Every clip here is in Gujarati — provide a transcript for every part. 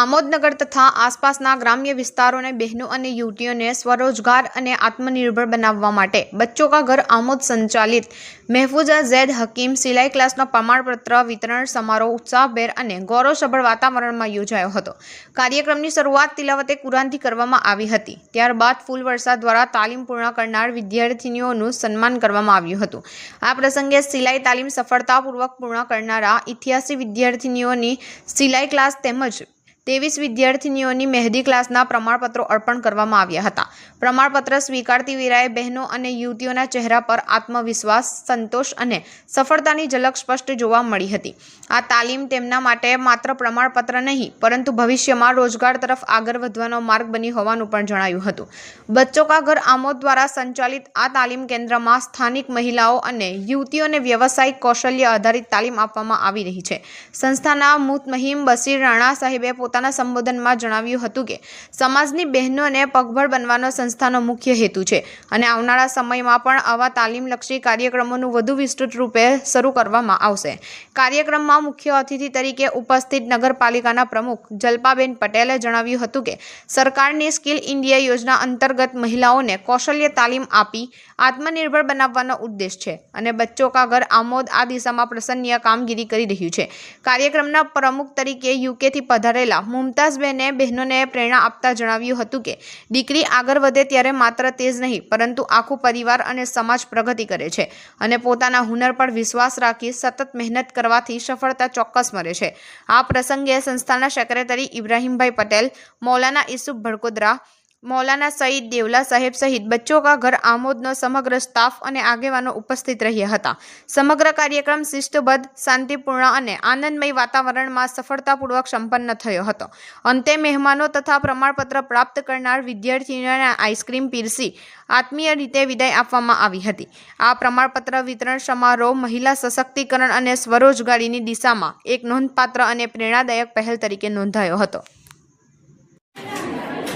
આમોદનગર તથા આસપાસના ગ્રામ્ય વિસ્તારોને બહેનો અને યુવતીઓને સ્વરોજગાર અને આત્મનિર્ભર બનાવવા માટે બચ્ચો કા ઘર આમોદ સંચાલિત. મહેફૂઝા ઝેદ હકીમ સિલાઈ ક્લાસનો પ્રમાણપત્ર, વિતરણ સમારોહ, ઉત્સાહભેર અને ગૌરવસભર વાતાવરણમાં યોજાયો હતો. કાર્યક્રમની શરૂઆત તિલાવતે કુરાનથી કરવામાં આવી હતી. ત્યારબાદ ફૂલવર્ષા દ્વારા તાલીમ પૂર્ણ કરનાર વિદ્યાર્થીનીઓનું સન્માન કરવામાં આવ્યું હતું. આ પ્રસંગે સિલાઈ તાલીમ સફળતાપૂર્વક પૂર્ણ કરનારા ઇતિહાસી વિદ્યાર્થીનીઓની સિલાઈ ક્લાસ તેમજ ત્રેવીસ વિદ્યાર્થીનીઓની મહેંદી ક્લાસના પ્રમાણપત્રો અર્પણ કરવામાં આવ્યા હતા. પ્રમાણપત્ર સ્વીકારતી વીરાએ બહેનો અને યુવતીઓના ચહેરા પર આત્મવિશ્વાસ, સંતોષ અને સફળતાની ઝલક સ્પષ્ટ જોવા મળી હતી. આ તાલીમ તેમના માટે માત્ર પ્રમાણપત્ર નહીં, પરંતુ ભવિષ્યમાં રોજગાર તરફ આગળ વધવાનો માર્ગ બની હોવાનું પણ જણાયું હતું. બચ્ચો કા ઘર આમોદ દ્વારા સંચાલિત આ તાલીમ કેન્દ્રમાં સ્થાનિક મહિલાઓ અને યુવતીઓને વ્યવસાયિક કૌશલ્ય આધારિત તાલીમ આપવામાં આવી રહી છે. સંસ્થાના મુતમહીમ બસીર રાણા સાહેબે પોતાના સંબોધનમાં જણાવ્યું હતું કે સમાજની બહેનોને પગભર બનવાનો સંસ્થાનો મુખ્ય હેતુ છે અને આવનારા સમયમાં પણ આવા તાલીમલક્ષી કાર્યક્રમોનું વધુ વિસ્તૃત રૂપે શરૂ કરવામાં આવશે. કાર્યક્રમમાં મુખ્ય અતિથિ તરીકે ઉપસ્થિત નગરપાલિકાના પ્રમુખ જલ્પાબેન પટેલે જણાવ્યું હતું કે સરકારની સ્કિલ ઇન્ડિયા યોજના અંતર્ગત મહિલાઓને કૌશલ્ય તાલીમ આપી આત્મનિર્ભર બનાવવાનો ઉદ્દેશ છે અને બચ્ચો કા ઘર આમોદ આ દિશામાં પ્રસન્નીય કામગીરી કરી રહ્યું છે. કાર્યક્રમના પ્રમુખ તરીકે યુકેથી પધારેલા મુમતાઝબેને બહેનોને પ્રેરણા આપતા જણાવ્યું હતું કે, દીકરી આગળ વધે ત્યારે માત્ર તે જ નહીં, પરંતુ આખું પરિવાર અને સમાજ પ્રગતિ કરે છે અને પોતાના હુનર પર વિશ્વાસ રાખી સતત મહેનત કરવાથી સફળતા ચોક્કસ મળે છે. આ પ્રસંગે સંસ્થાના સેક્રેટરી ઇબ્રાહીમભાઈ પટેલ, મૌલાના ઈસુફ ભડકોદરા મૌલાના સઈદ દેવલા સાહેબ સહિત બચ્ચો કા ઘર આમોદનો સમગ્ર સ્ટાફ અને આગેવાનો ઉપસ્થિત રહ્યા હતા. સમગ્ર કાર્યક્રમ શિસ્તબદ્ધ, શાંતિપૂર્ણ અને આનંદમય વાતાવરણમાં સફળતાપૂર્વક સંપન્ન થયો હતો. અંતે મહેમાનો તથા પ્રમાણપત્ર પ્રાપ્ત કરનાર વિદ્યાર્થીઓને આઈસ્ક્રીમ પીરસી આત્મીય રીતે વિદાય આપવામાં આવી હતી. આ પ્રમાણપત્ર વિતરણ સમારોહ મહિલા સશક્તિકરણ અને સ્વરોજગારીની દિશામાં એક નોંધપાત્ર અને પ્રેરણાદાયક પહેલ તરીકે નોંધાયો હતો.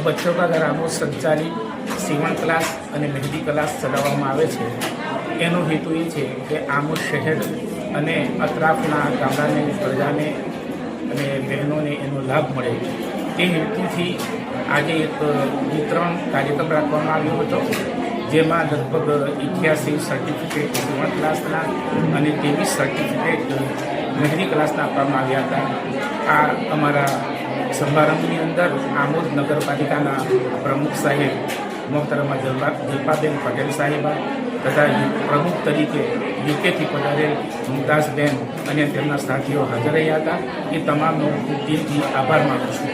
બચ્ચો કા ઘર આમોદ સંચાલિત સીવણ ક્લાસ અને મહેંદી ક્લાસ ચલાવવામાં આવે છે. એનો હેતુ એ છે કે આમો શહેર અને અતરાફના ગામડાને, પ્રજાને અને બહેનોને એનો લાભ મળે. તે હેતુથી આજે એક વિતરણ કાર્યક્રમ રાખવામાં આવ્યો હતો, જેમાં લગભગ ઇઠ્યાસી સર્ટિફિકેટ સીવણ ક્લાસના અને ત્રેવીસ સર્ટિફિકેટ મહેંદી ક્લાસના આપવામાં આવ્યા હતા. આ અમારા સમારંભની અંદર આમોદ નગરપાલિકાના પ્રમુખ સાહેબ મોહતરમા જલ્પા જલ્પાબેન પટેલ સાહેબા તથા પ્રમુખ તરીકે યુકેથી પધારેલ મુમતાઝબેન અને તેમના સાથીઓ હાજર રહ્યા હતા. એ તમામનો હું દિલથી આભાર માનું છું.